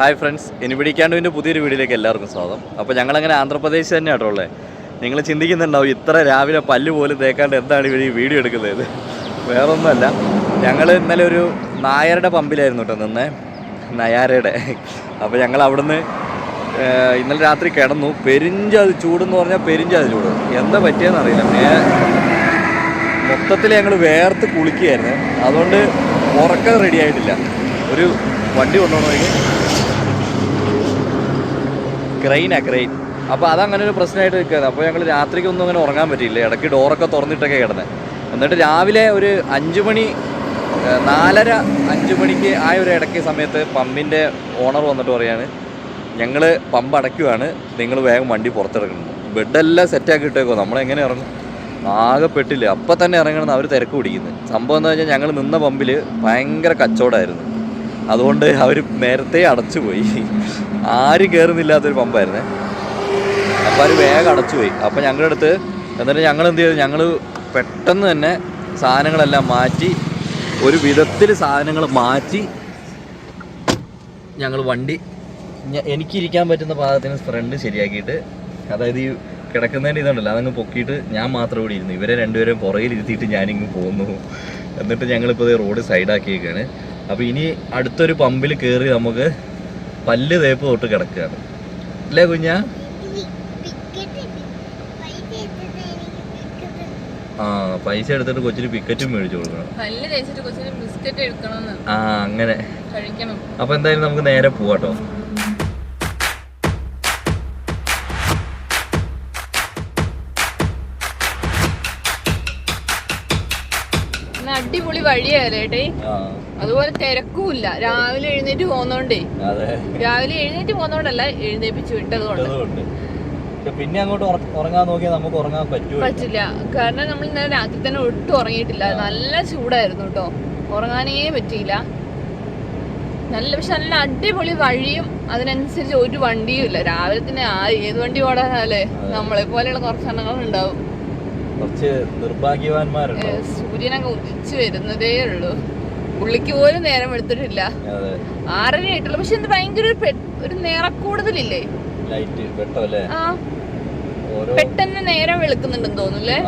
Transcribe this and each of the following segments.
Hi friends എനിപിടിക്കാണ്ടുവിന്റെ പുതിയൊരു വീഡിയോയിലേക്ക് എല്ലാവർക്കും സ്വാഗതം. അപ്പോൾ ഞങ്ങളങ്ങനെ ആന്ധ്രാപ്രദേശ് തന്നെ കേട്ടോ ഉള്ളത് നിങ്ങൾ ചിന്തിക്കുന്നുണ്ടാവും ഇത്ര രാവിലെ പല്ല് പോലും തേക്കാണ്ട് എന്താണ് ഇവർ ഈ വീഡിയോ എടുക്കുന്നത്? വേറൊന്നുമല്ല. ഞങ്ങൾ ഇന്നലെ ഒരു നായരുടെ പമ്പിലായിരുന്നു കേട്ടോ നിന്നേ നയാരയുടെ. അപ്പോൾ ഞങ്ങൾ അവിടുന്ന് ഇന്നലെ രാത്രി കിടന്നു. പെരിഞ്ചത് ചൂടെന്ന് പറഞ്ഞാൽ പെരിഞ്ചത് ചൂട്. എന്താ പറ്റിയെന്ന് അറിയില്ല. മൊത്തത്തിൽ ഞങ്ങൾ വേർത്ത് കുളിക്കുകയായിരുന്നു. അതുകൊണ്ട് ഉറക്കം റെഡി ആയിട്ടില്ല. ഒരു വണ്ടി കൊണ്ടുപോകണമെങ്കിൽ ക്രെയിനാ ക്രെയിൻ അപ്പോൾ അതങ്ങനെ ഒരു പ്രശ്നമായിട്ട് നിൽക്കുകയാണ്. അപ്പോൾ ഞങ്ങൾ രാത്രിക്കൊന്നും അങ്ങനെ ഉറങ്ങാൻ പറ്റിയില്ല. ഇടയ്ക്ക് ഡോറൊക്കെ തുറന്നിട്ടൊക്കെ കിടന്നത് എന്നിട്ട് രാവിലെ ഒരു അഞ്ച് മണി നാലര അഞ്ച് മണിക്ക് ആ ഒരു ഇടയ്ക്ക് സമയത്ത് പമ്പിന്റെ ഓണർ വന്നിട്ട് പറയാണ് ഞങ്ങൾ പമ്പ് അടയ്ക്കുവാണ്. നിങ്ങൾ വേഗം വണ്ടി പുറത്തിറക്കണം. ബെഡെല്ലാം സെറ്റാക്കി ഇട്ടേക്കോ. നമ്മളെങ്ങനെ ഇറങ്ങും? ആകെ പെട്ടില്ല. അപ്പം തന്നെ ഇറങ്ങണമെന്ന് അവർ തിരക്ക് പിടിക്കുന്നത് സംഭവം എന്താ വെച്ചാൽ ഞങ്ങൾ നിന്ന പമ്പിൽ ഭയങ്കര കച്ചവടമായിരുന്നു. അതുകൊണ്ട് അവർ നേരത്തെ അടച്ചുപോയി. ആരും കയറുന്നില്ലാത്തൊരു പമ്പായിരുന്നേ. അപ്പോൾ അവർ വേഗം അടച്ചുപോയി. അപ്പോൾ ഞങ്ങളുടെ അടുത്ത് എന്നിട്ട് ഞങ്ങൾ എന്ത് ചെയ്തു? ഞങ്ങൾ പെട്ടെന്ന് തന്നെ സാധനങ്ങളെല്ലാം മാറ്റി ഒരു വിധത്തിൽ സാധനങ്ങൾ മാറ്റി ഞങ്ങൾ വണ്ടി എനിക്കിരിക്കാൻ പറ്റുന്ന പാകത്തിന് ഫ്രണ്ട് ശരിയാക്കിയിട്ട് അതായത് ഈ കിടക്കുന്നതിന്റെ ഇതുണ്ടല്ലോ അതങ്ങ് പൊക്കിയിട്ട് ഞാൻ മാത്രം ഇവിടെ ഇരുന്നു. ഇവരെ രണ്ടുപേരും പുറകിൽ ഇരുത്തിയിട്ട് ഞാനിങ്ങ് പോന്നു. എന്നിട്ട് ഞങ്ങളിപ്പോൾ റോഡ് സൈഡാക്കിയേക്കാണ് അപ്പോൾ ഇനി അടുത്തൊരു പമ്പിൽ കയറി നമുക്ക് പല്ല് തേപ്പ് തൊട്ട് കിടക്കുകയാണ്. അല്ലേ കുഞ്ഞ? ആ പൈസ എടുത്തിട്ട് കൊച്ചിന് പിക്കറ്റും മേടിച്ചു കൊടുക്കണം. ആ അങ്ങനെ. അപ്പൊ എന്തായാലും നമുക്ക് നേരെ പോവാട്ടോ. അടിപൊളി ആ. അതുപോലെ തിരക്കുമില്ല. രാവിലെ എഴുന്നേറ്റ് പോന്നോണ്ടേ. രാവിലെ എഴുന്നേറ്റ് പോന്നോണ്ടല്ല എഴുന്നേപ്പിച്ച് വിട്ടതുകൊണ്ട്. പിന്നെ അങ്ങോട്ട് ഉറങ്ങാൻ നോക്കിയാൽ നമുക്ക് ഉറങ്ങാൻ പറ്റുമോ പറ്റില്ല. കാരണം നമ്മൾ ഇന്നലെ രാത്രി തന്നെ ഒട്ടും ഉറങ്ങിയിട്ടില്ല. നല്ല ചൂടായിരുന്നു കേട്ടോ. ഉറങ്ങാനേ പറ്റിയില്ല. നല്ല പക്ഷെ നല്ല അടിപൊളി വഴിയും അതിനനുസരിച്ച് ഒരു വണ്ടിയും ഇല്ല. രാവിലെ തന്നെ ആ ഏത് വണ്ടി ഓടാനല്ലേ നമ്മളെ പോലെയുള്ള കുറച്ചെണ്ണങ്ങൾ ഉണ്ടാവും. കുറച്ച് നിർഭാഗ്യവാന്മാരുണ്ട് സൂര്യനങ്ങ് ഉദിച്ചു വരുന്നതേ ഉള്ളൂ. പുള്ളിക്ക് പോലും നേരം എടുത്തിട്ടില്ല. ആറര ആയിട്ടുള്ളൂ. പക്ഷെ എന്ത് ഭയങ്കര ഒരു നേരക്കൂടുതലില്ലേ പെട്ടെന്ന് നേരം വെളുക്കുന്നുണ്ടെന്ന് തോന്നുന്നല്ലേ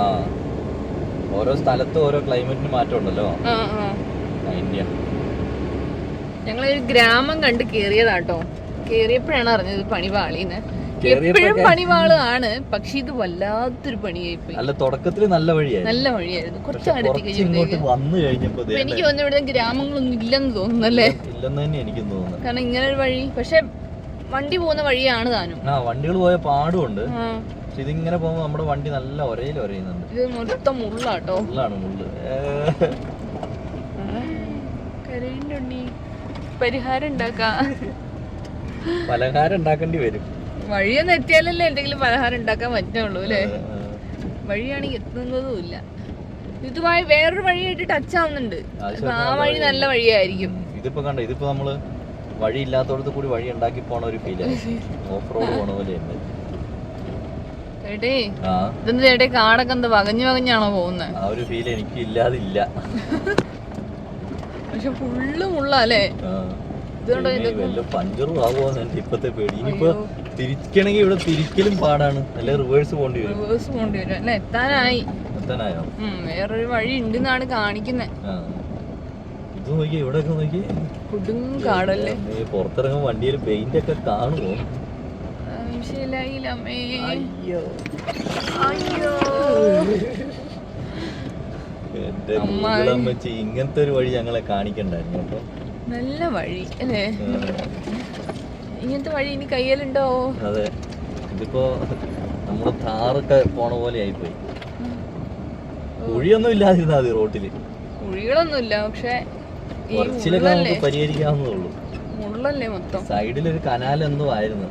ഓരോ സ്ഥലത്ത് ഓരോ ക്ലൈമറ്റിന് മാറ്റം ഉണ്ടല്ലോ. ഇന്ത്യ ഞങ്ങളൊരു ഗ്രാമം കണ്ട് കേറിയതാട്ടോ. കേറിയപ്പോഴാണ് അറിഞ്ഞത് പണി പാളിന്ന്. എപ്പോഴും പണിവാൾ ആണ് പക്ഷെ ഇത് വല്ലാത്തൊരു പണിയായി പോയി അല്ല തുടക്കത്തിൽ നല്ല വഴിയായിരുന്നു. നല്ല വഴിയായിരുന്നു. കുറച്ച് പക്ഷെ അടുത്ത് ഇങ്ങോട്ട് വന്നു കഴിഞ്ഞപ്പോ എനിക്ക് തോന്നുന്നു ഇവിടെ ഗ്രാമങ്ങളൊന്നും ഇല്ലെന്ന് തോന്നുന്നല്ലേ ഇല്ലെന്ന് തന്നെ എനിക്ക് തോന്നുന്നു. കാരണം ഇങ്ങനെ ഒരു വഴി. പക്ഷെ വണ്ടി പോകുന്ന വഴിയാണ് താനും. ആ വണ്ടികൾ പോയ പാടുമുണ്ട് പക്ഷെ ഇതിങ്ങനെ പോകുമ്പോൾ നമ്മുടെ വണ്ടി നല്ല ഒരയിൽ ഒരയുന്നുണ്ട് ഇത് മൊത്തം മുള്ളാട്ടോ. മുള്ളാണ് മുള്ള്. ഏ, കരയുണ്ടുണ്ണി പരിഹാരം ഉണ്ടാക്കാം. പലഹാരം ഉണ്ടാക്കേണ്ടി വരും. വഴിയൊന്നും എത്തിയാലല്ലേ എന്തെങ്കിലും പലഹാരം ഉണ്ടാക്കാൻ പറ്റുള്ളൂ അല്ലേ. വഴിയാണെങ്കിൽ എത്തുന്നതും ഇല്ല. ഇതുമായി വേറൊരു വഴിയായിട്ട് ടച്ച് ആവുന്നുണ്ട്. ആ വഴി നല്ല വഴിയായിരിക്കും. ഇതിപ്പോ കണ്ട ഇതിപ്പോ നമ്മൾ വഴി ഇല്ലാത്തടത്ത് കൂടി വഴി ഉണ്ടാക്കി പോണ ഒരു ഫീൽ ഓഫ് റോഡ് പോണ പോലെ ചേട്ടേ ഇതെന്ത് ചേട്ടേ കാടൊക്കെ എന്താ വകഞ്ഞു വകഞ്ഞാണോ പോകുന്നത് ആ ഒരു ഫീൽ എനിക്ക് ഇല്ലാതില്ല പക്ഷെ ഫുള്ള് മുള്ള അല്ലേ? വല്ല പഞ്ചറും ആകുമോന്ന് എന്റെ ഇപ്പത്തെ പേടി. ഇനിയിപ്പോ തിരിക്കണെങ്കിൽ ഇവിടെ തിരിക്കലും പാടാണ്. അല്ലെ റിവേഴ്സ് പോകേണ്ടി വരും. റിവേഴ്സ് പോകേണ്ടി വരും. അല്ലെ? എത്താനായി. എത്താനായോ? വേറൊരു വഴി ഉണ്ടെന്നാണ് കാണിക്കുന്നത് ഇത് നോക്കി ഇവിടെ ഒക്കെ നോക്കി കൊടും കാടല്ലേ? പുറത്തിറങ്ങും വണ്ടിയിൽ പെയിന്റ് ഒക്കെ കാണുമോ ആവശ്യമില്ലായില്ലമ്മേ അയ്യോ. അയ്യോ. എന്റെ. അമ്മച്ചി ഇങ്ങനത്തെ ഒരു വഴി ഞങ്ങളെ കാണിക്കണ്ടായിരുന്നു കേട്ടോ. നല്ല വഴി അല്ലേ? ഇങ്ങനത്തെ വഴി ഇനി കയ്യിലുണ്ടോ? അതെ. ഇതിപ്പോ നമ്മുടെ താറൊക്കെ പോണ പോലെ ആയിപ്പോയി. കുഴിയൊന്നും ഇല്ലാതിരുന്നാ മതി റോട്ടിൽ. കുഴികളൊന്നുമില്ല പക്ഷെ ഈ കുറച്ചിലൊക്കെ മുള്ളല്ലേ നമുക്ക് പരിഹരിക്കാവുന്നേ ഉള്ളൂ. മുള്ളല്ലേ മൊത്തം? സൈഡിൽ ഒരു കനാൽ എന്തോ ആയിരുന്നു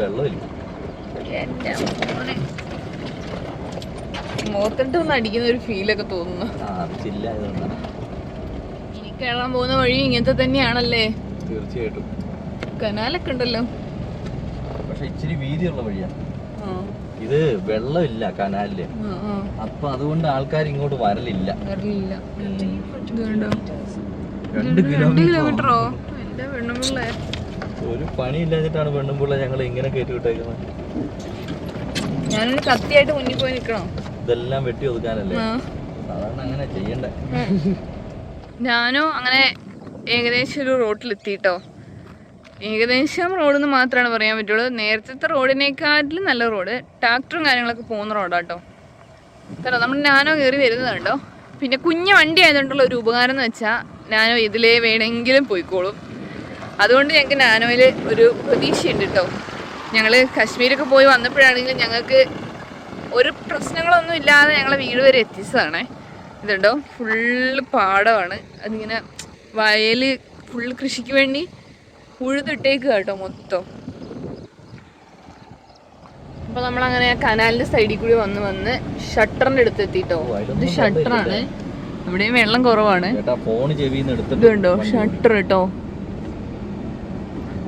വെള്ളമില്ല. അടിക്കുന്ന ഒരു ഫീലൊക്കെ തോന്നുന്നു. കേറാൻ പോകുന്ന വഴി ഇങ്ങനത്തെ തന്നെയാണല്ലേ? തീർച്ചയായിട്ടും. കനാലൊക്കെ ഉണ്ടല്ലോ. പക്ഷെ ഇച്ചിരി വീതിയുള്ള വഴിയാ. ഇത് വെള്ളമില്ല കനാലിൽ. അപ്പൊ അതുകൊണ്ട് ആൾക്കാർ ഇങ്ങോട്ട് വരലില്ല. രണ്ട് രണ്ട് കിലോമീറ്റർ കിലോമീറ്ററോ? എന്റെ പെണ്ണുമ്പിള്ളേ. ഒരു പണി ഇല്ലാഞ്ഞിട്ടാണ് പെണ്ണുമ്പിള്ള ഞങ്ങൾ ഇങ്ങനെ കയറ്റി വിട്ടേക്കുന്നത് ഞാനൊരു കത്തിയായിട്ട് മുന്നിൽ പോയി നിൽക്കണോ ഇതെല്ലാം വെട്ടി ഒതുക്കാനല്ലേ. സാധാരണ അങ്ങനെ ചെയ്യണ്ടേ. ഞാനും അങ്ങനെ ഏകദേശം ഒരു റോട്ടിലെത്തിയിട്ടോ ഏകദേശം റോഡെന്ന് മാത്രമാണ് പറയാൻ പറ്റുള്ളൂ. നേരത്തെ റോഡിനേക്കാട്ടിലും നല്ല റോഡ്. ട്രാക്ടറും കാര്യങ്ങളൊക്കെ പോകുന്ന റോഡാട്ടോ. കേട്ടോ നമ്മൾ നാനോ കയറി വരുന്നത് കണ്ടോ? പിന്നെ കുഞ്ഞു വണ്ടി ആയതുകൊണ്ടുള്ള ഒരു ഉപകാരം എന്ന് വെച്ചാൽ നാനോ ഇതിലേ വേണമെങ്കിലും പോയിക്കോളും. അതുകൊണ്ട് ഞങ്ങൾക്ക് നാനോയിൽ ഒരു പ്രതീക്ഷയുണ്ട് കേട്ടോ. ഞങ്ങൾ കാശ്മീരൊക്കെ പോയി വന്നപ്പോഴാണെങ്കിലും ഞങ്ങൾക്ക് ഒരു പ്രശ്നങ്ങളൊന്നും ഇല്ലാതെ ഞങ്ങളെ വീട് വരെ എത്തിച്ചതാണേ. ഇതുണ്ടോ? ഫുള്ള് പാടമാണ്. അതിങ്ങനെ വയൽ ഫുള്ള് കൃഷിക്ക് വേണ്ടി ഉഴുതിട്ടേക്ക് കേട്ടോ മൊത്തം. അപ്പൊ നമ്മളങ്ങനെ അങ്ങനെ കനാലിന്റെ സൈഡിൽ കൂടി വന്ന് വന്ന് ഷട്ടറിന്റെ അടുത്ത് എത്തിട്ടോ? ഇത് ഷട്ടറാണ് ഇവിടെയും വെള്ളം കുറവാണ്. ഇതുണ്ടോ? ഷട്ടർ കേട്ടോ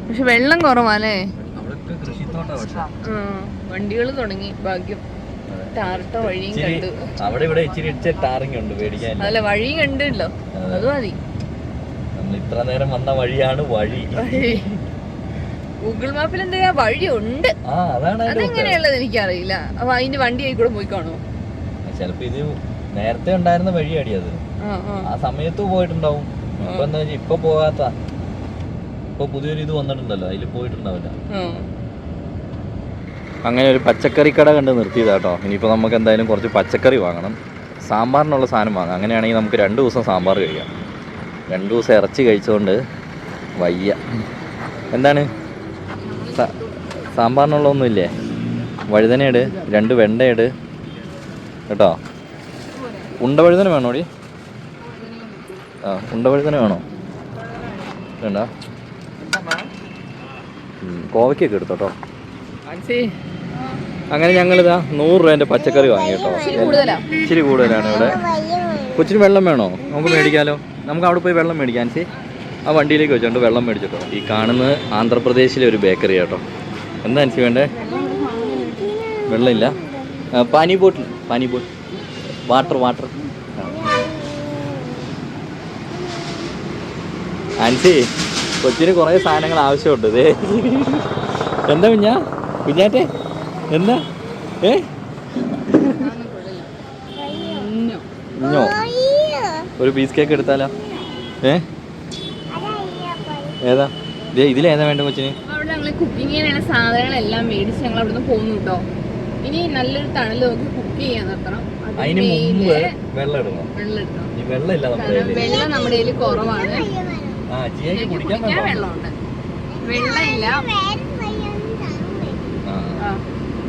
പക്ഷെ വെള്ളം കുറവാല്ലേ അല്ലേ? വണ്ടികൾ തുടങ്ങി ഭാഗ്യം. ടാറിട്ട വഴിയും ഇച്ചിരി കണ്ടു. അവിടെ ഇവിടെ ഇച്ചിരി ടാറിങ് ഉണ്ട് പേടിക്കാൻ അതല്ല വഴിയും കണ്ടല്ലോ അത്. മതി. നമ്മൾ ഇത്ര നേരം വന്ന വഴിയാണ് വഴി. വഴി. ഗൂഗിൾ മാപ്പിൽ എന്താ വഴി ഉണ്ട് ആ അതാണ് അതിന്റെ പ്രത്യേകത. അതെങ്ങനെയുള്ളത് എനിക്കറിയില്ല. അപ്പൊ അതിന്റെ വണ്ടി ആയി കൂടെ പോയി കാണോ ചിലപ്പോ ഇത് നേരത്തെ ഉണ്ടായിരുന്ന വഴിയാടി അത്. ആ ആ. ആ സമയത്ത് പോയിട്ടുണ്ടാവും. ഇപ്പൊ എന്താ വെച്ചാൽ ഇപ്പൊ പോകാത്ത ഇപ്പൊ പുതിയൊരു ഇത് വന്നിട്ടുണ്ടല്ലോ. അതിൽ പോയിട്ടുണ്ടാവില്ല. ആ. അങ്ങനെ ഒരു പച്ചക്കറി കട കണ്ട് നിർത്തിയതാ കേട്ടോ ഇനിയിപ്പോൾ നമുക്ക് എന്തായാലും കുറച്ച് പച്ചക്കറി വാങ്ങണം. സാമ്പാറിനുള്ള സാധനം വാങ്ങാം. അങ്ങനെയാണെങ്കിൽ നമുക്ക് രണ്ട് ദിവസം സാമ്പാർ കഴിക്കാം. രണ്ട് ദിവസം ഇറച്ചി കഴിച്ചുകൊണ്ട് വയ്യ. എന്താണ്? സാമ്പാറിനുള്ള ഒന്നുമില്ലേ വഴുതനയിട് രണ്ട് വെണ്ടയിട് കേട്ടോ? ഉണ്ട വഴുതന വേണോടി ആ ഉണ്ട വഴുതന വേണോ? വേണ്ട. കോവയ്ക്കൊക്കെ എടുത്തോട്ടോ അങ്ങനെ ഞങ്ങൾ ഞങ്ങളിതാ നൂറ് രൂപേന്റെ പച്ചക്കറി വാങ്ങി കേട്ടോ ഇച്ചിരി കൂടുതലാ? കൂടുതലാണ് ഇവിടെ. കൊച്ചിന് വെള്ളം വേണോ? നമുക്ക് മേടിക്കാലോ. നമുക്ക് അവിടെ പോയി വെള്ളം മേടിക്കാൻ സി ആ വണ്ടിയിലേക്ക് വെച്ചോണ്ട് വെള്ളം മേടിച്ചിട്ടോ. ഈ കാണുന്നത് ആന്ധ്രാപ്രദേശിലെ ഒരു ബേക്കറി കേട്ടോ. എന്താ അൻസി വേണ്ടേ? വെള്ളമില്ല. പാനി ബോട്ടിൽ പാനി ബോട്ടിൽ വാട്ടർ വാട്ടർ. അൻസി കൊച്ചിന് കുറേ സാധനങ്ങൾ ആവശ്യമുണ്ട്. ദേ. എന്താ കുഞ്ഞാ കുഞ്ഞാറ്റെ എന്താ? ഏ. ഇഞ്ഞോ ഒരു പീസ് കേക്ക് എടുത്താലോ? ഏ? ഏതാ? ദേ ഇതിലേതാ വേണ്ട കൊച്ചിന്? അപ്പൊ അവിടെ ഞങ്ങൾ കുക്കിംഗ് ചെയ്യാനുള്ള സാധനങ്ങളെല്ലാം മേടിച്ച് ഞങ്ങൾ അവിടുന്ന് പോകുന്നുണ്ടോ കേട്ടോ ഇനി നല്ലൊരു തണൽ നോക്കി കുക്ക് ചെയ്യാൻ നിർത്തണം. അതിന് മുമ്പ് വെള്ളം ഇടണം. വെള്ളം ഈ വെള്ളം ഇല്ല നമ്മുടെ വെള്ളം നമ്മുടെ കയ്യിൽ കുറവാണ്. ആ ജിയക്ക് കുടിക്കാൻ വെള്ളമുണ്ട്. വെള്ളമില്ല.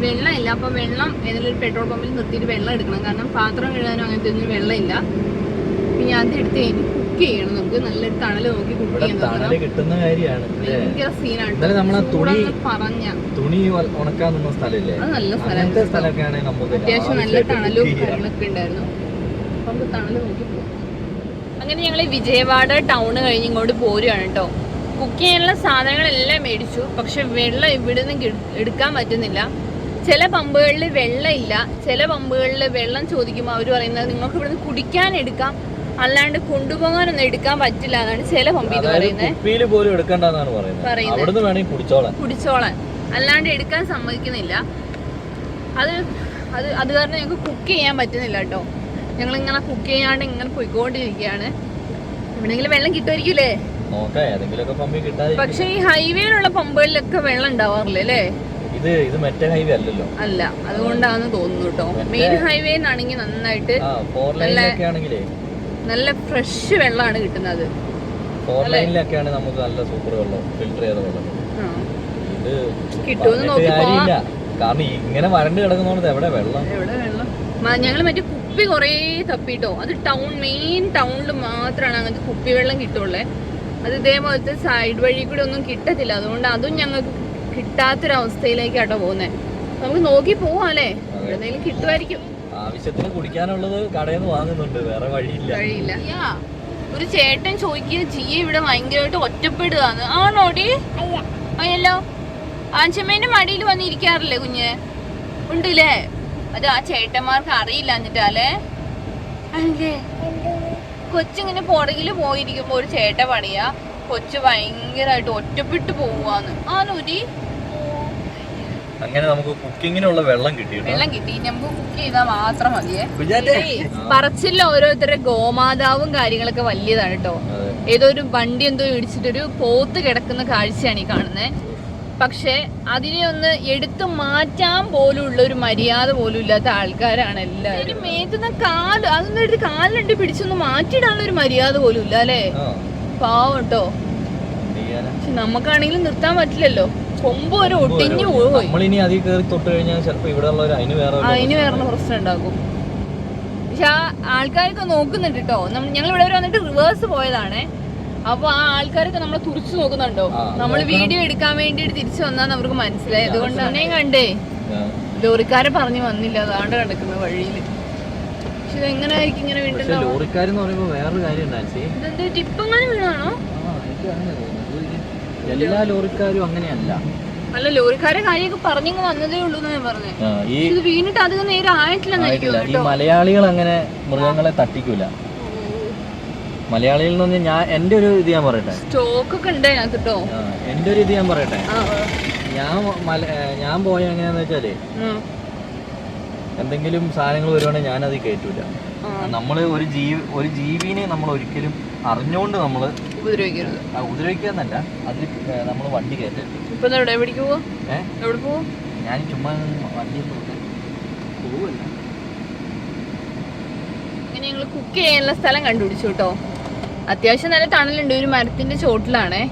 വെള്ളമില്ല. അപ്പൊ വെള്ളം ഏതെങ്കിലും ഒരു പെട്രോൾ പമ്പിൽ നിർത്തിയിട്ട് വെള്ളം എടുക്കണം. കാരണം പാത്രം കഴുകാനും അങ്ങനത്തെ ഒന്നും വെള്ളമില്ല. പിന്നെ അത് എടുത്ത് കഴിഞ്ഞ് കുക്ക് ചെയ്യണം. നമുക്ക് നല്ലൊരു തണൽ നോക്കി കുക്ക് തണൽ കിട്ടുന്ന കാര്യമാണ്. ഭയങ്കര സീനാണ് നമ്മൾ തുണി പറഞ്ഞ. തുണി ഉണക്കാൻ നിന്ന സ്ഥലമില്ലേ? അത് നല്ല സ്ഥലം സ്ഥലമൊക്കെ ആണെങ്കിൽ നമുക്ക് അത്യാവശ്യം നല്ല തണലും. കാര്യങ്ങളൊക്കെ ഉണ്ടായിരുന്നു. അപ്പൊ നമുക്ക് തണൽ നോക്കി പോകാം അങ്ങനെ ഞങ്ങൾ വിജയവാഡ ടൗൺ കഴിഞ്ഞ് ഇങ്ങോട്ട് പോരുകയാണ് കേട്ടോ. കുക്ക് ചെയ്യാനുള്ള സാധനങ്ങളെല്ലാം മേടിച്ചു. പക്ഷെ വെള്ളം ഇവിടുന്ന് നിന്ന് എടുക്കാൻ പറ്റുന്നില്ല. ചില പമ്പുകളിൽ വെള്ളമില്ല. ചില പമ്പുകളിൽ വെള്ളം ചോദിക്കുമ്പോൾ അവർ പറയുന്നത് നിങ്ങൾക്ക് ഇവിടുന്ന് കുടിക്കാൻ എടുക്കാം. അല്ലാണ്ട് കൊണ്ടുപോകാനൊന്നും എടുക്കാൻ പറ്റില്ല എന്നാണ് ചില പമ്പിൽ ഇത് പറയുന്നത്. കുടിച്ചോളാൻ അല്ലാണ്ട് എടുക്കാൻ സമ്മതിക്കുന്നില്ല. അത് അത് അത് കാരണം ഞങ്ങൾക്ക് കുക്ക് ചെയ്യാൻ പറ്റുന്നില്ല കേട്ടോ. ഞങ്ങൾ ഇങ്ങനെ കുക്ക് ചെയ്യാണ്ട് ഇങ്ങനെ പോയിക്കൊണ്ടിരിക്കുകയാണ്. എവിടെയെങ്കിലും വെള്ളം കിട്ടുമായിരിക്കൂലേ പമ്പി പക്ഷെ ഈ ഹൈവേയിലുള്ള പമ്പുകളിലൊക്കെ വെള്ളം ഉണ്ടാവാറില്ല അല്ലേ? ഇത് ഇത് മറ്റേ ഹൈവേ അല്ലല്ലോ. അല്ല അതുകൊണ്ടാണെന്ന് തോന്നുന്നു കേട്ടോ മെയിൻ ഹൈവേന്നാണെങ്കിൽ നന്നായിട്ട് ആ ഫോർ ലൈനിലൊക്കെ ആണെങ്കിലേ. നല്ല ഫ്രഷ് വെള്ളമാണ് കിട്ടുന്നത്. ഫോർ ലൈനിലൊക്കെ ആണ് നമുക്ക് നല്ല സൂപ്പർ വെള്ളം ഫിൽറ്റർ ചെയ്ത വെള്ളം. ഇത് കാര്യമില്ല. കാരണം ഇങ്ങനെ വരണ്ട് കിടക്കുന്നോണ്ട് എവിടെ വെള്ളം? ഞങ്ങൾ മറ്റേ കുപ്പി കുറേ തപ്പിട്ടോ. അത് ടൗൺ മെയിൻ ടൗണിൽ മാത്രമാണ് അങ്ങനത്തെ കുപ്പി വെള്ളം കിട്ടുള്ളേ. അത് ഇതേപോലത്തെ സൈഡ് വഴി കൂടെ ഒന്നും കിട്ടത്തില്ല. അതുകൊണ്ട് അതും ഞങ്ങൾക്ക് കിട്ടാത്തൊരവസ്ഥയിലേക്കാട്ടോ പോകുന്നത് നമുക്ക് നോക്കി പോവാല്ലേ? എന്തെങ്കിലും കിട്ടുമായിരിക്കും. ആവശ്യത്തിന് കുടിക്കാനുള്ളത് കടയിൽ നിന്ന് വാങ്ങുന്നുണ്ട്. വേറെ വഴിയില്ല. വഴിയില്ല. യാ, ഒരു ചേട്ടൻ ചോദിക്കുക ജിയെ ഇവിടെ ഭയങ്കരമായിട്ട് ഒറ്റപ്പെടുകയാണ്. ആണോടി? അയ്യല്ലോ ആഞ്ചമ്മേന്റെ മടിയിൽ വന്നിരിക്കാറില്ലേ കുഞ്ഞ്? ഉണ്ടല്ലേ? അത് ആ ചേട്ടന്മാർക്ക് അറിയില്ല എന്നിട്ടല്ലേ അല്ലേ കൊച്ചിങ്ങനെ പുറകിൽ പോയിരിക്കുമ്പോ ഒരു ചേട്ട പണിയാ. കൊച്ചു ഭയങ്കരമായിട്ട് ഒറ്റപ്പെട്ടു പോവാന്ന് ആനൂരി അങ്ങനെ നമുക്ക് കുക്കിങ്ങിനുള്ള വെള്ളം കിട്ടി വെള്ളം കിട്ടി. നമുക്ക് കുക്ക് ചെയ്താൽ മാത്രം മതിയേ. പറച്ചില്ല ഓരോരുത്തരുടെ ഗോമാതാവും കാര്യങ്ങളൊക്കെ വലിയതാണ് കേട്ടോ. ഏതോ ഒരു വണ്ടി എന്തോ ഇടിച്ചിട്ടൊരു പോത്ത് കിടക്കുന്ന കാഴ്ചയാണ് ഈ കാണുന്നത് പക്ഷെ അതിനെ ഒന്ന് എടുത്തു മാറ്റാൻ പോലും ഉള്ള ഒരു മര്യാദ പോലും ഇല്ലാത്ത ആൾക്കാരാണ് എല്ലാവരും. മേത്തുന്ന കാൽ അതൊന്നും എടുത്ത് കാലിലിട്ട് പിടിച്ചൊന്ന് മാറ്റിയിടാനുള്ള ഒരു മര്യാദ പോലും ഇല്ല അല്ലേ? പാവം കേട്ടോ പക്ഷെ നമുക്കാണെങ്കിലും നിർത്താൻ പറ്റില്ലല്ലോ. കൊമ്പ് ഒരു ഒട്ടിഞ്ഞു പോയി. നമ്മളിനി അതിൽ കയറി തൊട്ട് കഴിഞ്ഞാൽ ചിലപ്പോ ഇവിടെ അതിന് വേറെ അതിന് വേറെ പ്രശ്നം ഉണ്ടാക്കും പക്ഷെ ആ ആൾക്കാരൊക്കെ നോക്കുന്നുണ്ട് കേട്ടോ ഞങ്ങൾ ഇവിടെ വരെ വന്നിട്ട് റിവേഴ്സ് പോയതാണേ. അപ്പൊ ആ ആൾക്കാരൊക്കെ നമ്മളെ തുറിച്ചു നോക്കുന്നുണ്ടോ? നമ്മൾ വീഡിയോ എടുക്കാൻ വേണ്ടിട്ട് തിരിച്ചു വന്നാന്ന് അവർക്ക് മനസ്സിലായി. അതുകൊണ്ട് തന്നെ കണ്ടേ. ലോറിക്കാരെ പറഞ്ഞു വന്നില്ല. അതാണ്ട് കിടക്കുന്ന വഴിയിൽ പക്ഷെ ലോറിക്കാരെന്ന് പറയുമ്പോ വേറൊരു കാര്യം എല്ലാ ലോറിക്കാരും അങ്ങനെയല്ല. അല്ല ലോറിക്കാരെ കാര്യമൊക്കെ പറഞ്ഞിങ്ങ് വന്നതേ ഉള്ളൂ ഞാൻ പറഞ്ഞേ. ആ, ഇത് വീണിട്ട് അധികം നേരം ആയിട്ടില്ല. ഈ മലയാളികൾ അങ്ങനെ മൃഗങ്ങളെ തട്ടിക്കൂല. മലയാളികൾ നിന്ന് പറഞ്ഞാൽ ഞാൻ എന്റെ ഒരു ഇത് ഞാൻ പറയട്ടെ. സ്റ്റോക്ക് ഒക്കെ ഉണ്ട് ഞാൻ കേട്ടോ. എന്റെ ഒരു ഇത് ഞാൻ പറയട്ടെ. ഞാൻ ഞാൻ പോയ എങ്ങനെയാന്ന് വെച്ചാൽ. എന്തെങ്കിലും സാധനങ്ങൾ വരുവാണെങ്കിൽ ഞാനത് കയറ്റൂല. നമ്മൾ ഒരു ജീവി ഒരു ജീവിനെ നമ്മൾ ഒരിക്കലും അറിഞ്ഞുകൊണ്ട് നമ്മൾ ഉപദ്രവിക്കരുത്. ഉപദ്രവിക്കാന്നല്ല അതിൽ നമ്മൾ വണ്ടി കയറ്റരുത്. ഇപ്പൊ എവിടെ എവിടേക്ക് പോവാ? എവിടെ പോവാ? ഞാൻ ചുമ്മാ വണ്ടി പോവല്ല. ഇങ്ങനെ ഞങ്ങൾ കുക്ക് ചെയ്യാനുള്ള സ്ഥലം കണ്ടുപിടിച്ചു കേട്ടോ. അത്യാവശ്യം നല്ല തണലുണ്ട്. ഒരു മരത്തിന്റെ ചോട്ടിലാണേ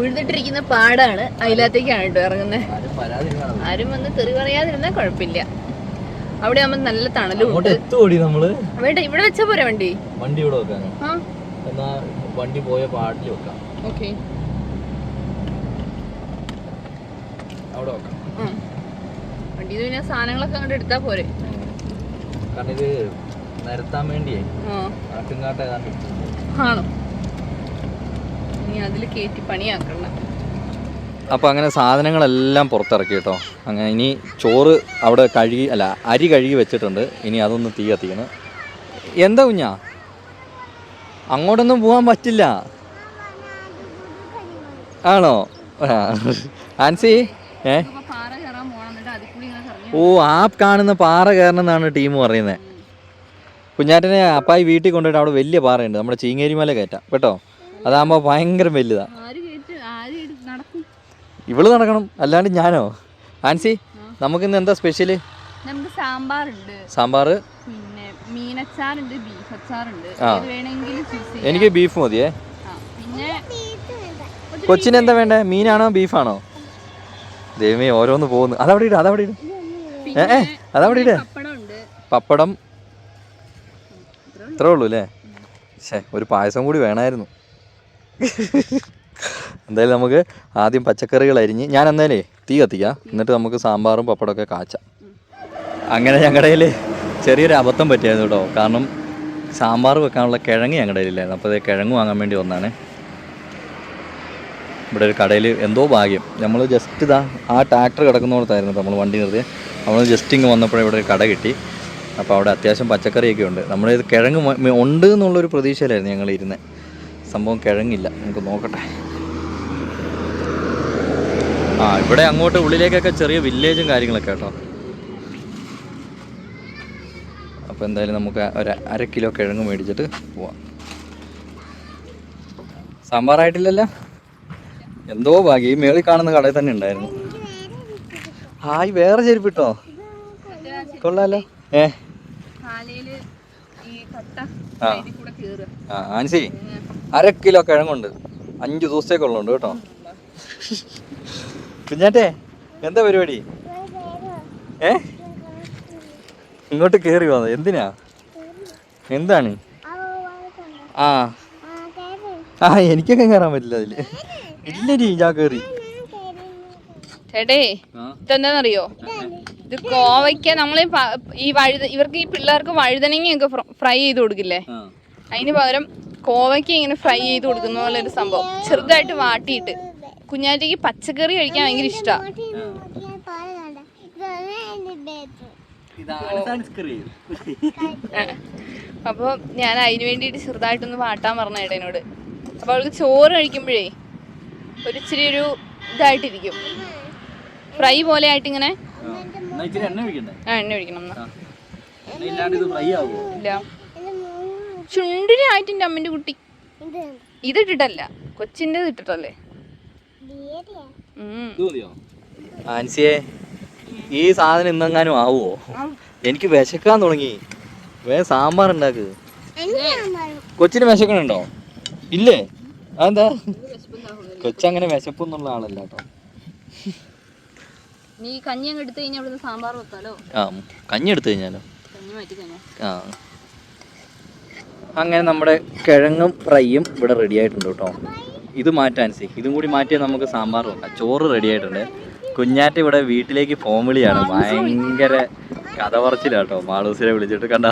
ഉഴുതിട്ടിരിക്കുന്ന പാടാണ്. അതിനകത്തേക്കാണ് കേട്ടോ ഇറങ്ങുന്നത് ആരും വന്ന് തെറി പറയാതിരുന്നാൽ കുഴപ്പമില്ല. അവിടെ ആവുമ്പോ നല്ല തണലും വേണ്ട ഇവിടെ വെച്ചാ പോരെ വണ്ടി? വണ്ടി ഇവിടെ വെക്കാൻ എന്നാ വണ്ടി പോയ പാട്ടിൽ വെക്കാം. ഓക്കെ. അവിടെ വെക്കാം. വണ്ടി പിന്നെ സാധനങ്ങളൊക്കെ അങ്ങോട്ട് എടുത്താ പോരെ. കാരണം ഇത് നിരത്താൻ വേണ്ടിയേ. ആട്ടുംകാട്ട ഏതാണ്ട് ആണോ? ഇനി അതിൽ കയറ്റി പണിയാക്കണം അപ്പോൾ അങ്ങനെ സാധനങ്ങളെല്ലാം പുറത്തിറക്കി കേട്ടോ. അങ്ങനെ ഇനി ചോറ് അവിടെ കഴുകി അല്ല അരി കഴുകി വെച്ചിട്ടുണ്ട്. ഇനി അതൊന്ന് തീ കത്തിക്കണം. എന്താ കുഞ്ഞാ? അങ്ങോട്ടൊന്നും പോകാൻ പറ്റില്ല. ആണോ. ആൻസി? ഏ? ഓ ആ കാണുന്ന പാറ കയറണമെന്നാണ് ടീം പറയുന്നത് കുഞ്ഞാറ്റനെ അപ്പായി വീട്ടിൽ കൊണ്ടുപോയിട്ട് അവിടെ വലിയ പാറയുണ്ട്. നമ്മുടെ ചീങ്ങേരിമല കയറ്റാം. കേട്ടോ? അതാകുമ്പോൾ ഭയങ്കര വലുതാ ആര് കയറ്റി ആര് എടുത്ത് നടക്കും ഇവൾ നടക്കണം അല്ലാണ്ട് ഞാനോ? ആൻസി നമുക്ക് ഇന്ന് എന്താ സ്പെഷ്യൽ? നമുക്ക് സാമ്പാറുണ്ട്. സാമ്പാർ പിന്നെ മീനച്ചാറുണ്ട് ബീഫ് അച്ചാറുണ്ട് എനിക്ക് ബീഫ് മതിയേ. പിന്നെ കൊച്ചിന് എന്താ വേണ്ടേ? മീനാണോ ബീഫാണോ? ദൈവമേ ഓരോന്ന് പോകുന്നു. അതവിടെ ഇട് അതവിടെ ഇട്. ഏ ഏ അതവിടെ ഇട്. പപ്പടം. ഇത്രേ ഉള്ളൂ. അല്ലേ? ശേ ഒരു പായസം കൂടി വേണമായിരുന്നു. എന്തായാലും നമുക്ക് ആദ്യം പച്ചക്കറികൾ അരിഞ്ഞ് ഞാൻ എന്തായാലേ തീ കത്തിക്കാം. എന്നിട്ട് നമുക്ക് സാമ്പാറും പപ്പടമൊക്കെ കാച്ചാം. അങ്ങനെ ഞങ്ങളുടെ കയ്യിൽ ചെറിയൊരു അബദ്ധം പറ്റിയായിരുന്നു കേട്ടോ. കാരണം സാമ്പാർ വെക്കാനുള്ള കിഴങ്ങ് ഞങ്ങളുടെ കയ്യിലായിരുന്നു അപ്പോൾ കിഴങ്ങ് വാങ്ങാൻ വേണ്ടി വന്നാണ്. ഇവിടെ ഒരു കടയിൽ എന്തോ ഭാഗ്യം. നമ്മൾ ജസ്റ്റ് ഇതാ ആ ട്രാക്ടർ കിടക്കുന്നിടത്തായിരുന്നു നമ്മൾ വണ്ടി നിർത്തി നമ്മൾ ജസ്റ്റ് ഇങ്ങ് വന്നപ്പോഴേ ഇവിടെ ഒരു കട കിട്ടി. അപ്പോൾ അവിടെ അത്യാവശ്യം പച്ചക്കറിയൊക്കെ ഉണ്ട്. നമ്മുടെ ഇത് കിഴങ്ങ് ഉണ്ട് എന്നുള്ളൊരു പ്രതീക്ഷയിലായിരുന്നു ഞങ്ങൾ ഇരുന്നത് സംഭവം കിഴങ്ങില്ല. നമുക്ക് നോക്കട്ടെ. ആ ഇവിടെ അങ്ങോട്ട് ഉള്ളിലേക്കൊക്കെ ചെറിയ വില്ലേജും കാര്യങ്ങളൊക്കെ കേട്ടോ. അപ്പോൾ എന്തായാലും നമുക്ക് ഒരു അര കിലോ കിഴങ്ങ് മേടിച്ചിട്ട് പോവാം. സാമ്പാറായിട്ടില്ലല്ലോ? എന്തോ ഭാഗ്യം. ഈ മേളിൽ കാണുന്ന കടയിൽ തന്നെ ഉണ്ടായിരുന്നു. ഹായ് വേറെ ചെരുപ്പിട്ടോ? കൊള്ളാലോ. ഏ? ആ. ആ ആൻസി അര കിലോ കിഴങ്ങുണ്ട്. അഞ്ച് ദിവസത്തേക്കുള്ളുണ്ട് കേട്ടോ. കുഞ്ഞാറ്റേ എന്താ പരിപാടി? ഏ? ഇങ്ങോട്ട് കയറി വന്നത് എന്തിനാ? എന്താണ്? ആ. ആ എനിക്കൊക്കെ കയറാൻ പറ്റില്ല അതിൽ. ഇല്ലടി ഞാൻ കയറി ചേട്ടേ ഇതെന്താണെന്നറിയോ ഇത് കോവയ്ക്ക നമ്മൾ ഈ വഴുത ഇവർക്ക് ഈ പിള്ളേർക്ക് വഴുതനങ്ങയൊക്കെ ഫ്രൈ ചെയ്ത് കൊടുക്കില്ലേ? അതിന് പകരം കോവയ്ക്ക ഇങ്ങനെ ഫ്രൈ ചെയ്ത് കൊടുക്കുന്ന പോലെ ഒരു സംഭവം. ചെറുതായിട്ട് വാട്ടിയിട്ട്. കുഞ്ഞാറ്റയ്ക്ക് പച്ചക്കറി കഴിക്കാൻ ഭയങ്കര ഇഷ്ടമാണ് അപ്പോൾ ഞാൻ അതിന് വേണ്ടിയിട്ട് ചെറുതായിട്ടൊന്ന് പാട്ടാൻ പറഞ്ഞ ഏട്ടനോട്. അപ്പൊ അവൾക്ക് ചോറ് കഴിക്കുമ്പോഴേ ഒരു ഇച്ചിരി ഒരു ഇതായിട്ടിരിക്കും. ഫ്രൈ പോലെ ആയിട്ട് ഇങ്ങനെ ആ എണ്ണ ഒഴിക്കണം എന്നാ. എണ്ണ ഇത് ഫ്രൈ ആവുമോ ഇല്ല. ചുണ്ടിനായിട്ട് എന്റെ അമ്മന്റെ കുട്ടി. ഇതിട്ടിട്ടല്ല. കൊച്ചിന്റെ ഇട്ടിട്ടല്ലേ? ആൻസിയെ ഈ സാധനം ഇന്നെങ്ങാനും ആവുമോ എനിക്ക് വിശക്കാൻ തുടങ്ങി. വേ സാമ്പാർ ഉണ്ടാക്ക്. കൊച്ചിന് വിശക്കണുണ്ടോ? ഇല്ലേ? അതെന്താ? കൊച്ചങ്ങനെ വിശപ്പൊന്നുള്ള ആളല്ല കേട്ടോ. നീ കഞ്ഞി അങ്ങ് എടുത്തു കഴിഞ്ഞാൽ അവിടുന്ന് സാമ്പാർ വെക്കാലോ? ആ കഞ്ഞി എടുത്തു കഴിഞ്ഞാലോ? കഞ്ഞി ആ. അങ്ങനെ നമ്മുടെ കിഴങ്ങും ഫ്രൈയും ഇവിടെ റെഡി ആയിട്ടുണ്ട് കേട്ടോ. ഇത് മാറ്റാൻ സി. ഇതും കൂടി മാറ്റിയാൽ നമുക്ക് സാമ്പാർ വെക്കാം. ചോറ് റെഡി ആയിട്ടുണ്ട്. കുഞ്ഞാറ്റ ഇവിടെ വീട്ടിലേക്ക് ഫോം വിളിയാണ്. ഭയങ്കര കഥ പറച്ചിലാട്ടോ. മാളൂസിനെ വിളിച്ചിട്ട് കണ്ട.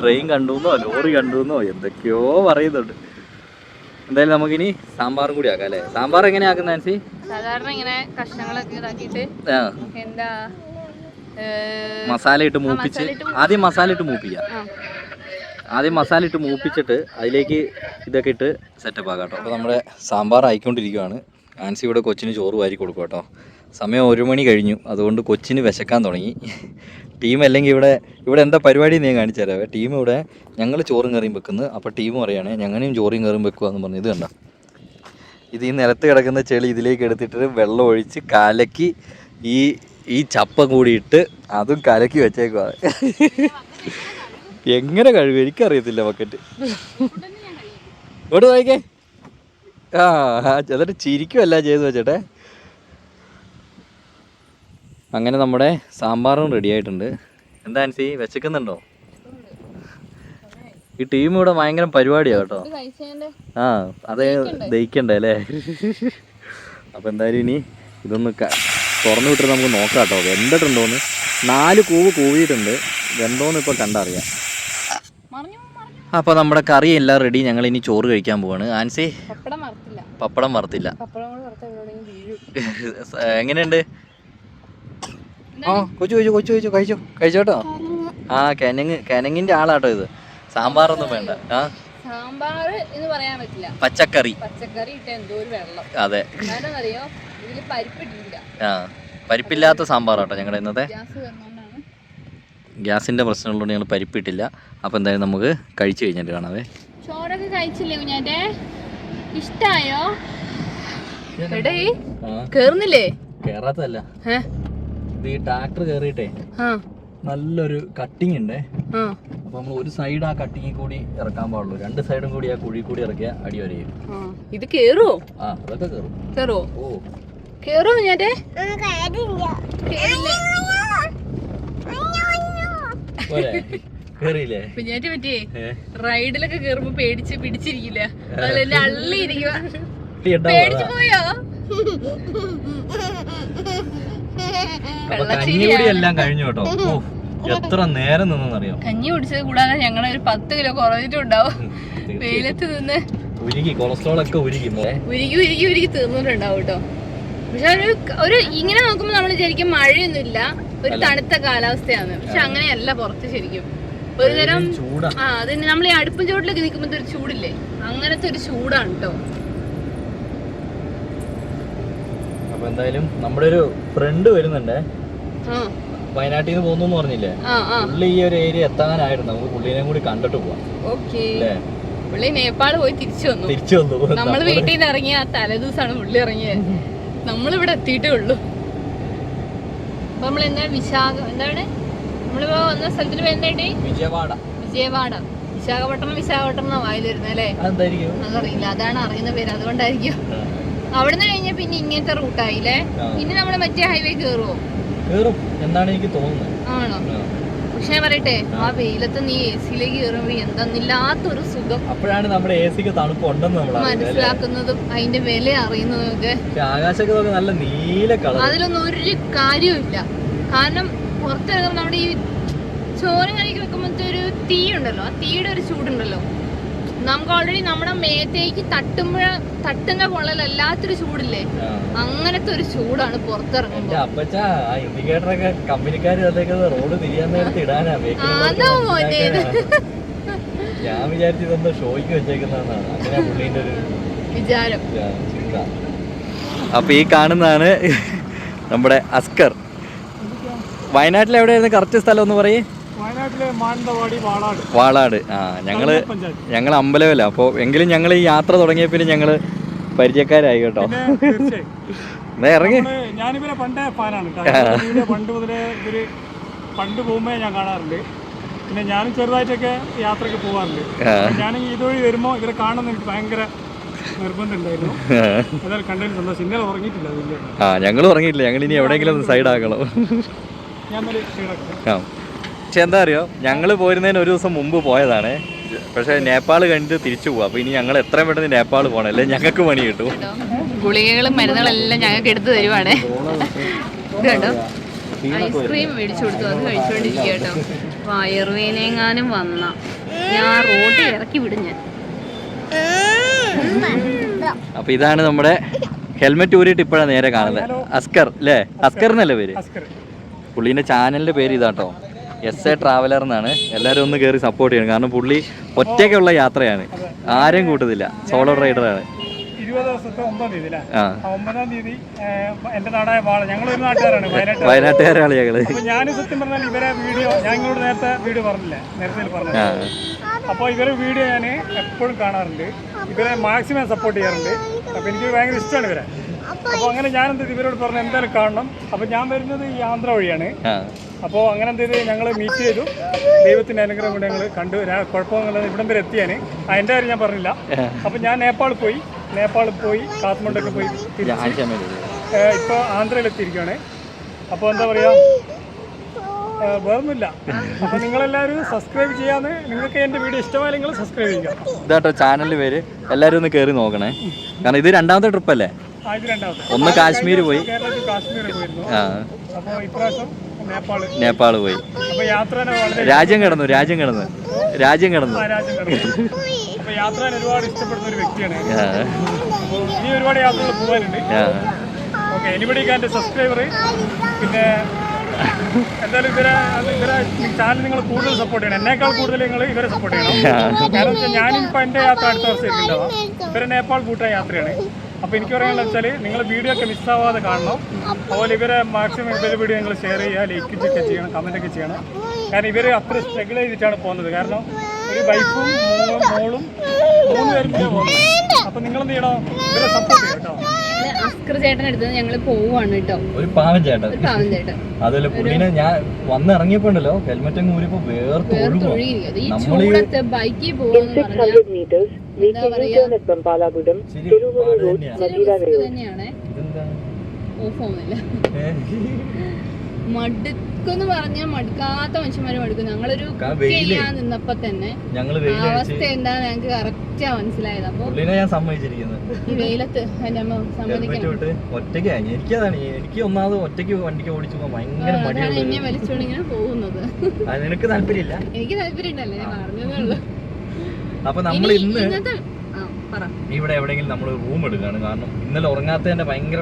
ട്രെയിൻ കണ്ടു എന്നോ ലോറി ലോറി കണ്ടുന്നോ? എന്തൊക്കെയോ പറയുന്നുണ്ട്. എന്തായാലും നമുക്കിനി സാമ്പാറും കൂടി ആക്കാം അല്ലേ? സാമ്പാർ എങ്ങനെയാ ആക്കുന്ന ആൻസി? സാധാരണ ഇങ്ങനെ കഷ്ണങ്ങളൊക്കെ ഇതാക്കിയിട്ട് എന്താ മസാല ഇട്ട് മൂപ്പിച്ച് ആദ്യം മസാല ഇട്ട് മൂപ്പിക്കാം. ആദ്യം മസാല ഇട്ട് മൂപ്പിച്ചിട്ട് അതിലേക്ക് ഇതൊക്കെ ഇട്ട് സെറ്റപ്പ് ആക്കാം കേട്ടോ. അപ്പോൾ നമ്മുടെ സാമ്പാർ ആയിക്കൊണ്ടിരിക്കുകയാണ് ആൻസി ഇവിടെ കൊച്ചിന് ചോറ് വാരി കൊടുക്കും കേട്ടോ. സമയം ഒരു മണി കഴിഞ്ഞു. അതുകൊണ്ട് കൊച്ചിന് വിശക്കാൻ തുടങ്ങി. ടീം അല്ലെങ്കിൽ ഇവിടെ ഇവിടെ എന്താ പരിപാടി നീ കാണിച്ചു തരാവേ ടീം ഇവിടെ ഞങ്ങൾ ചോറും കറിയും വെക്കുന്നു. അപ്പോൾ ടീം പറയുകയാണെ ഞങ്ങനെയും ചോറും കറിയും വെക്കുക എന്ന് പറഞ്ഞു. ഇത് കണ്ട? ഇത് ഈ നിലത്ത് കിടക്കുന്ന ചെളി ഇതിലേക്ക് എടുത്തിട്ട് വെള്ളം ഒഴിച്ച് കലക്കി ഈ ഈ ചപ്പ കൂടിയിട്ട് അതും കലക്കി വെച്ചേക്കുക എങ്ങനെ കഴിവ് എനിക്കറിയത്തില്ല ബക്കറ്റ്. ഇവിടെ നോക്കേ ആ എന്നിട്ട് ചിരിക്കുമല്ല ചെയ്തു വെച്ചേട്ടെ. അങ്ങനെ നമ്മുടെ സാമ്പാറും റെഡി ആയിട്ടുണ്ട്. എന്താ ആൻസി വിശക്കുന്നുണ്ടോ ഈ ടീം ഇവിടെ ഭയങ്കര പരിപാടിയാ കേട്ടോ. ആ അതെ ദഹിക്കണ്ടേ? അല്ലേ? അപ്പം എന്തായാലും ഇനി ഇതൊന്ന് തുറന്നു വിട്ടിട്ട് നമുക്ക് നോക്കാം കേട്ടോ. വെന്തിട്ടുണ്ടോന്ന്. നാല് കൂവ് കൂവിയിട്ടുണ്ട്. വെന്തോന്ന് ഇപ്പോൾ കണ്ടറിയാം. അപ്പോൾ നമ്മുടെ കറി എല്ലാം റെഡി ഞങ്ങൾ ഇനി ചോറ് കഴിക്കാൻ പോവാണ്. ആൻസി? പപ്പടം മറത്തില്ല പപ്പടം വറുത്തില്ല. എങ്ങനെയുണ്ട്? ആ കൊച്ചു കൊച്ചു കൊച്ചു കൊച്ചു കഴിച്ചു? കഴിച്ചോട്ടോ? ആ കിനങ്ങ് കിനങ്ങിന്റെ ആളാട്ടോ ഇത്. സാമ്പാറൊന്നും വേണ്ട. ആ? സാമ്പാർ എന്ന് പറയാൻ പറ്റില്ല. പച്ചക്കറി. പച്ചക്കറി ഇട്ട എന്തോ ഒരു വെള്ളം. അതെ. അറിയോ ഇതിൽ പരിപ്പിട്ടില്ല ആ പരിപ്പില്ലാത്ത സാമ്പാറാട്ടോ ഞങ്ങളുടെ ഇന്നത്തെ. ഗ്യാസിന്റെ പ്രശ്നമുള്ളതുകൊണ്ട് ഞങ്ങൾ പരിപ്പിട്ടില്ല. അപ്പോൾ എന്തായാലും നമുക്ക് കഴിച്ചു കഴിഞ്ഞിട്ട് കാണാവേ. ചോറൊക്കെ കഴിച്ചില്ലേ കുഞ്ഞാറ്റെ? ഇഷ്ടായോ? എടേ കേറുന്നില്ലേ? കേറാത്തല്ല ഇത് ഈ ട്രാക്ടർ കയറിയിട്ടേ ആ. നല്ലൊരു കട്ടിങ് ഉണ്ടേ. അപ്പൊ അപ്പോൾ നമ്മൾ ഒരു സൈഡ് ആ കട്ടിങ്ങിൽ കൂടി ഇറക്കാൻ പാടുള്ളൂ. രണ്ട് സൈഡും കൂടി ആ കുഴി കൂടി ഇറക്കിയ അടി വരെയും ആ. ഇത് കേറുവോ ആ അതൊക്കെ കേറും. കേറുവോ ഓ. കേറുവോ ഞാൻ കേറില്ലേ. പോരെ കയറിയില്ലേ കുഞ്ഞാറ്റെ പറ്റിയേ റൈഡിലൊക്കെ കേറുമ്പോ പേടിച്ച് പിടിച്ചിരിക്കില്ല? അതിലെന്നെ അള്ളി ഇരിക്കുക പേടിച്ചു. പോയോ? എല്ലാം കഴിഞ്ഞു കേട്ടോ. എത്ര നേരം നിന്നറിയോ കഞ്ഞി കുടിച്ചത് കൂടാതെ ഞങ്ങളെ ഒരു പത്ത് കിലോ കുറഞ്ഞിട്ടുണ്ടാവും. വെയിലത്ത് നിന്ന്. ഉരുകി കൊളസ്ട്രോൾ ഒക്കെ ഉരുകി. ഉരുകി ഉരുകി ഉരുകി തീർന്നിട്ടുണ്ടാവും കേട്ടോ. പക്ഷെ ഒരു ഒരു ഇങ്ങനെ നോക്കുമ്പോൾ നമ്മൾ ശരിക്കും മഴയൊന്നുമില്ല. ഒരു തണുത്ത കാലാവസ്ഥയാണ്. പക്ഷെ അങ്ങനെയല്ല പുറത്ത് ശരിക്കും. ഒരു തരം ആ അതിന് നമ്മൾ ഈ അടുപ്പും ചൂടിലൊക്കെ നിൽക്കുമ്പോൾ ഒരു ചൂടില്ലേ? അങ്ങനത്തെ ഒരു ചൂടാണ് കേട്ടോ അപ്പൊ എന്തായാലും നമ്മുടെ ഒരു ഫ്രണ്ട് വരുന്നുണ്ടേ. വയനാട്ടിൽ നിന്ന് പോകുന്നു പറഞ്ഞില്ലേ? പുള്ളി ഈ ഒരു ഏരിയ എത്താനായിരുന്നു. നമുക്ക് പുള്ളിനെ കൂടി കണ്ടിട്ട് പോവാം. പുള്ളി നേപ്പാൾ പോയി തിരിച്ചു വന്നു. തിരിച്ചു വന്നു. നമ്മൾ വീട്ടിൽ നിന്ന് ഇറങ്ങിയ തലേദിവസമാണ് പുള്ളി ഇറങ്ങിയത് നമ്മളിവിടെ എത്തിയിട്ടേ ഉള്ളൂ. അപ്പൊ നമ്മൾ എന്താ വിശാഖ എന്താണ്? നമ്മളിപ്പോ വന്ന സ്ഥലത്തിന് പേരെന്താണ്ടി വിജയവാഡ. വിജയവാഡ. വിശാഖപട്ടണം വിശാഖപട്ടണം എന്നാ വായിൽ വരുന്നത് അല്ലേ അതറിയില്ല അതാണ് അറിയുന്ന പേര്. അതുകൊണ്ടായിരിക്കും. അവിടുന്ന് കഴിഞ്ഞ പിന്നെ ഇങ്ങനത്തെ റൂട്ടായില്ലേ? പിന്നെ ഇനി നമ്മൾ മറ്റേ ഹൈവേ കേറുവോ? കേറും. എന്നാണ് എനിക്ക് തോന്നുന്നത്. ആണോ. പക്ഷെ ഞാൻ പറയട്ടെ ആ വെയിലത്ത് നീ എ സിയിലേക്ക് കയറുമ്പോ എന്തെന്നില്ലാത്തൊരു സുഖം. അപ്പോഴാണ് നമ്മുടെ എ സിക്ക് തണുപ്പ് ഉണ്ടെന്ന് നമ്മൾ മനസ്സിലാക്കുന്നതും അതിന്റെ വില അറിയുന്നതും ഒക്കെ പക്ഷെ ആകാശമൊക്കെ നോക്കി നല്ല നീല കളർ അതിലൊന്നും ഒരു കാര്യവുമില്ല കാരണം പുറത്തിറങ്ങുമ്പോൾ നമ്മുടെ ഈ ചോരം കറിക്ക് വെക്കുമ്പോഴത്തെ ഒരു തീ ഉണ്ടല്ലോ ആ തീയുടെ ഒരു ചൂടുണ്ടല്ലോ. നമുക്ക് ഓൾറെഡി നമ്മുടെ മേത്തേക്ക് തട്ടുമ്പോ തട്ടുന്ന പൊള്ളലല്ലാത്തൊരു ചൂടില്ലേ? അങ്ങനത്തെ ഒരു ചൂടാണ് പുറത്തിറങ്ങുമ്പോ. പുറത്തിറങ്ങുമ്പോൾ അപ്പച്ച റോഡ് തിരിയാൻ നേരത്ത് ഇടാനാ അതാ മോനെ. ഞാൻ വിചാരിച്ചു ഇതെന്തോ ഷോയ്ക്ക് വെച്ചേക്കുന്നതാണ്. അങ്ങനെ ഒരു വിചാരം. അപ്പോൾ ഈ കാണുന്നതാണ് നമ്മുടെ അസ്കർ. വയനാട്ടിൽ എവിടെയായിരുന്നു കറക്റ്റ് സ്ഥലം ഒന്ന് പറയേ. വാളാട്. ആ ഞങ്ങൾ ഞങ്ങൾ അമ്പലമല്ല അപ്പോൾ എങ്കിലും ഞങ്ങൾ ഈ യാത്ര തുടങ്ങിയ പിന്നെ ഞങ്ങൾ പരിചയക്കാരായി കേട്ടോ. എന്നാ ഇറങ്ങി. ഞാനിവരെ പണ്ടേ ഫാനാണ് പണ്ട് മുതലേ ഇവർ പണ്ട് പോകുമ്പോ ഞാൻ കാണാറുണ്ട്. പിന്നെ ഞാനും ചെറുതായിട്ടൊക്കെ യാത്രയ്ക്ക് പോകാറുണ്ട്. ഞാനെങ്കിൽ ഇതുവഴി വരുമ്പോൾ ഇവരെ കാണുന്ന എനിക്ക് ഭയങ്കര ആ. ഞങ്ങൾ ഉറങ്ങിയിട്ടില്ല ഞങ്ങൾ ഇനി എവിടെയെങ്കിലും സൈഡ് ആക്കണം ആ. പക്ഷെ എന്താ അറിയോ? ഞങ്ങൾ പോരുന്നതിന് ഒരു ദിവസം മുമ്പ് പോയതാണ്. പക്ഷെ നേപ്പാൾ കണ്ടിട്ട് തിരിച്ചു പോവാം. അപ്പൊ ഇനി ഞങ്ങൾ എത്രയും പെട്ടെന്ന് നേപ്പാൾ പോകണം അല്ലേ? ഞങ്ങൾക്ക് പണി കിട്ടും. ഗുളികകളും ഗുളികകളും മരുന്നുകളെല്ലാം ഞങ്ങൾക്ക് എടുത്തു തരുവാണേ. കേട്ടോ? ഐസ്ക്രീം മേടിച്ചു കൊടുത്തു. അത് കഴിച്ചുകൊണ്ടിരിക്കുക കേട്ടോ. വയറുവേനെങ്ങാനും വന്ന. ഞാൻ റോഡിൽ ഇറക്കി വിടും ഞാൻ. അപ്പൊ ഇതാണ് നമ്മുടെ ഹെൽമെറ്റ് ഊരിയിട്ട് ഇപ്പോഴാണ് നേരെ കാണുന്നത്. അസ്കർ അല്ലേ? അസ്കർ എന്നല്ലേ പേര്? പുള്ളീന്റെ പുള്ളീന്റെ ചാനലിന്റെ പേര് ഇതാട്ടോ. എസ് എ ട്രാവലർ എന്നാണ്. എല്ലാവരും ഒന്ന് കയറി സപ്പോർട്ട് ചെയ്യണം. കാരണം പുള്ളി ഒറ്റയ്ക്കുള്ള യാത്രയാണ്. ആരും കൂട്ടത്തില്ല. സോളോ റൈഡറാണ് ഇരുപത് ദിവസത്തെ ഒമ്പതാം തീയതി ഒമ്പതാം തീയതി എന്റെ നാടായ വാള. ഞങ്ങൾ ഒരു നാട്ടുകാരാണ് വയനാട്ടുകാരാണ് ഞങ്ങൾ ഞാൻ സത്യം പറഞ്ഞാൽ ഇവരെ വീഡിയോ ഞാൻ നിങ്ങളോട് നേരത്തെ വീഡിയോ പറഞ്ഞില്ലേ? നേരത്തെ പറഞ്ഞില്ല? ആ. അപ്പോൾ ഇവരെ വീഡിയോ ഞാൻ എപ്പോഴും കാണാറുണ്ട്. ഇവരെ മാക്സിമം സപ്പോർട്ട് ചെയ്യാറുണ്ട്. അപ്പോൾ എനിക്ക് ഭയങ്കര ഇഷ്ടമാണ് ഇവരെ. അപ്പോൾ അങ്ങനെ ഞാൻ എന്ത് ഇവരോട് പറഞ്ഞു എന്തായാലും കാണണം. അപ്പോൾ ഞാൻ വരുന്നത് ഈ ആന്ധ്ര വഴിയാണ്. അപ്പോൾ അങ്ങനെ എന്ത് ഞങ്ങൾ മീറ്റ് ചെയ്തു. ദൈവത്തിന്റെ അനുഗ്രഹം കൊണ്ട് ഞങ്ങൾ കണ്ടു. കുഴപ്പമൊന്നുമില്ല. ഇവിടം വരെ എത്തിയാന്. ആ എന്റെ കാര്യം ഞാൻ പറഞ്ഞില്ല. അപ്പോൾ ഞാൻ നേപ്പാളിൽ പോയി. നേപ്പാളിൽ പോയി കാത്മണ്ഡൊക്കെ പോയി ഇപ്പോൾ ആന്ധ്രയിൽ എത്തിയിരിക്കുകയാണ്. ആന്ധ്രയിലെത്തിയിരിക്കുകയാണ് അപ്പോൾ എന്താ പറയുക? വേറൊന്നുമില്ല. അപ്പൊ നിങ്ങളെല്ലാവരും സബ്സ്ക്രൈബ് ചെയ്യാന്ന് നിങ്ങൾക്ക് എന്റെ വീഡിയോ ഇഷ്ടമായ നിങ്ങൾ സബ്സ്ക്രൈബ് ചെയ്യുക. ഇതാട്ടോ ചാനലിൽ പേര്. എല്ലാവരും ഒന്ന് കയറി നോക്കണേ. കാരണം ഇത് രണ്ടാമത്തെ ട്രിപ്പ് അല്ലേ? ഒന്ന് കാശ്മീർ പോയി. കേരളത്തിൽ കാശ്മീർ പോയിരുന്നു. അപ്പോൾ ഇപ്രാവശ്യം നേപ്പാൾ പോയി. രാജ്യം കിടന്നു രാജ്യം കിടന്നു. രാജ്യം കിടന്നു. ഒരുപാട് ഇഷ്ടപ്പെടുന്ന ഒരു വ്യക്തിയാണ് ഇനി ഒരുപാട് യാത്രകൾ പോകാനുണ്ട്. ഓക്കെ എനിബഡി എന്റെ സബ്സ്ക്രൈബർ പിന്നെ എന്തായാലും ഇവരെ ഇവരെ ചാനൽ നിങ്ങൾ കൂടുതൽ സപ്പോർട്ട് ചെയ്യണം. എന്നേക്കാൾ കൂടുതൽ നിങ്ങൾ ഇവരെ സപ്പോർട്ട് ചെയ്യണം. കാരണം വെച്ചാൽ ഞാനിപ്പോൾ എന്റെ യാത്ര അടുത്ത വർഷം ഉണ്ടാവാം ഇവരെ നേപ്പാൾ കൂട്ടായ യാത്രയാണ്. അപ്പോൾ എനിക്ക് പറയാനുള്ള വെച്ചാൽ നിങ്ങൾ വീഡിയോ ഒക്കെ മിസ്സാവാതെ കാണണം. അതുപോലെ ഇവരെ മാക്സിമം ഇവരെ വീഡിയോ നിങ്ങൾ ഷെയർ ചെയ്യുക ലൈക്ക് ഒക്കെ ചെയ്യണം കമന്റ് ഒക്കെ ചെയ്യണം. കാരണം ഇവർ അത്ര സ്ട്രഗിൾ ചെയ്തിട്ടാണ് പോകുന്നത്. കാരണം ഒരു വൈഫും മോളും മോളും മൂന്ന് പേരും കൂടെ പോകുന്നത്. അപ്പോൾ നിങ്ങളെന്ത് ചെയ്യണം? ഇവരെ സപ്പോർട്ട് അസ്കർ ചേട്ടൻ എടുത്തത് ഞങ്ങൾ പോവാണ് കേട്ടോ. ഒരു പാവം ചേട്ടൻ. ഒരു പാവം ചേട്ടൻ. അതല്ല പുള്ളിനെ ഞാൻ വന്നിറങ്ങിയപ്പോ ഉണ്ടല്ലോ ഹെൽമെറ്റ് അങ്ങ് ഊരിപ്പോ വേർത്ത് ഒഴുകും തൊഴിയിരിക്കുന്നത് ഈ നമ്മളീ- ചൂടത്ത് ബൈക്കിൽ പോകുമെന്ന് പറഞ്ഞാൽ 600 meters, എന്താ reaching പറയാ? U-turn at Pampalagudam, ശരി, Tiruvuru പാട് Road, തന്നെയാ. ഇച്ചിരി Madira തന്നെയാണ്. ഇതെന്താ ഓഫ് ആവുന്നില്ല. ഏ? മടുക്കെന്ന് പറഞ്ഞാൽ മടുക്കാത്ത മനുഷ്യന്മാര് മടുക്കും. ഞങ്ങളൊരു. ചെയ്യാൻ നിന്നപ്പോ തന്നെ അവസ്ഥ എന്താ ഞങ്ങൾക്ക് കറക്റ്റാ മനസ്സിലായത്. അപ്പൊ ഞാൻ സമ്മതിച്ചിരിക്കുന്നത് ഈ വെയിലത്ത് എന്റെ അമ്മ സമ്മതിക്കണം വിട്ട് ഒറ്റയ്ക്കായി എനിക്കതാണ് എനിക്ക് ഒന്നാമത് ഒറ്റയ്ക്ക് വണ്ടിക്ക് ഓടിച്ചു ഭയങ്കര എന്നെ വലിച്ചോണ്ട് ഇങ്ങനെ പോകുന്നത്. നിനക്ക് താല്പര്യമില്ല? എനിക്ക് താല്പര്യം ഉണ്ടല്ലേ ഞാൻ പറഞ്ഞതേ ഉള്ളൂ. അപ്പൊ നമ്മൾ ഇന്ന് ഇവിടെ എവിടെയെങ്കിലും നമ്മൾ റൂം എടുക്കാണ്. കാരണം ഇന്നലെ ഉറങ്ങാത്തതിന്റെ ഭയങ്കര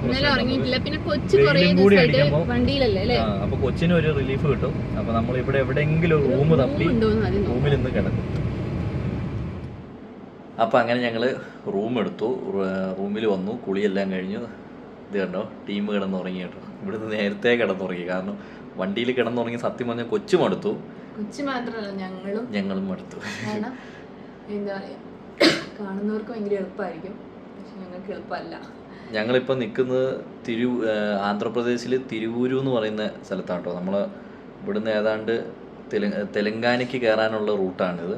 കൂടി അപ്പൊ കൊച്ചിന് ഒരു റിലീഫ് കിട്ടും. അപ്പൊ നമ്മൾ ഇവിടെ എവിടെയെങ്കിലും റൂം തപ്പി. റൂമിൽ നിന്ന് കിടക്കും. അപ്പോൾ അങ്ങനെ ഞങ്ങൾ റൂം എടുത്തു റൂമിൽ വന്നു. കുളിയെല്ലാം കഴിഞ്ഞു. ഇത് കണ്ടോ? ടീം കിടന്നുറങ്ങി കേട്ടോ. ഇവിടുന്ന് നേരത്തെ കിടന്നുറങ്ങി. കാരണം വണ്ടിയിൽ കിടന്നുറങ്ങി സത്യം പറഞ്ഞാൽ കൊച്ചു മടുത്തു കൊച്ചു മാത്രമല്ല ഞങ്ങളും. ഞങ്ങളും മടുത്തു. എന്താ കാണുന്നവർക്ക് ഭയങ്കര എളുപ്പമായിരിക്കും പക്ഷെ ഞങ്ങൾക്ക് എളുപ്പമല്ല. ഞങ്ങളിപ്പോൾ നിൽക്കുന്നത് തിരു ആന്ധ്രാപ്രദേശിൽ തിരുവൂരു എന്ന് പറയുന്ന സ്ഥലത്താണ് കേട്ടോ നമ്മൾ ഇവിടുന്ന് ഏതാണ്ട് തെലങ്ക തെലങ്കാനയ്ക്ക് കയറാനുള്ള റൂട്ടാണിത്.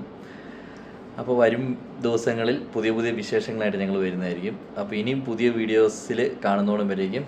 അപ്പോൾ വരും ദിവസങ്ങളിൽ പുതിയ പുതിയ വിശേഷങ്ങളായിട്ട് ഞങ്ങൾ വരുന്നതായിരിക്കും. അപ്പോൾ ഇനിയും പുതിയ വീഡിയോസിൽ കാണുന്നോളം വരേക്കും.